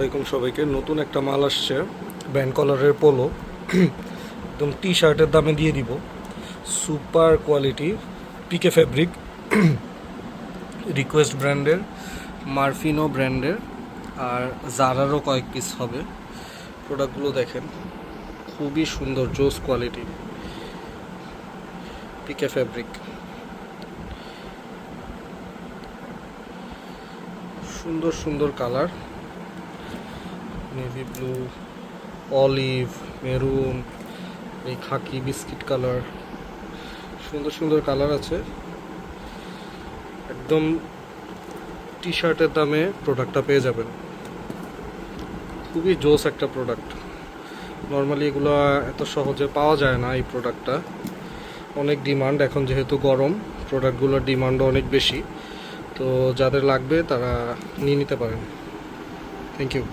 আলাইকুম সবাইকে। নতুন একটা মাল আসছে, ব্যান্ড কলারের পোলো। একদম টি শার্টের দামে দিয়ে দিব। Super quality PK fabric request ব্র্যান্ডের মার্ফিনো ব্র্যান্ডের আর জারারও কয়েক পিস হবে। প্রোডাক্টগুলো দেখেন, খুবই সুন্দর, জোস কোয়ালিটি পিকে ফ্যাব্রিক সুন্দর সুন্দর colour navy blue olive maroon এই খাকি বিস্কিট কালার সুন্দর সুন্দর কালার আছে। একদম টি শার্টের দামে প্রোডাক্টটা পেয়ে যাবেন। খুবই জোস একটা প্রোডাক্ট নর্মালি এগুলো এত সহজে পাওয়া যায় না এই প্রোডাক্টটা অনেক ডিমান্ড এখন যেহেতু গরম প্রোডাক্টগুলোর ডিমান্ডও অনেক বেশি। তো যাদের লাগবে তারা নিয়ে নিতে পারেন। Thank you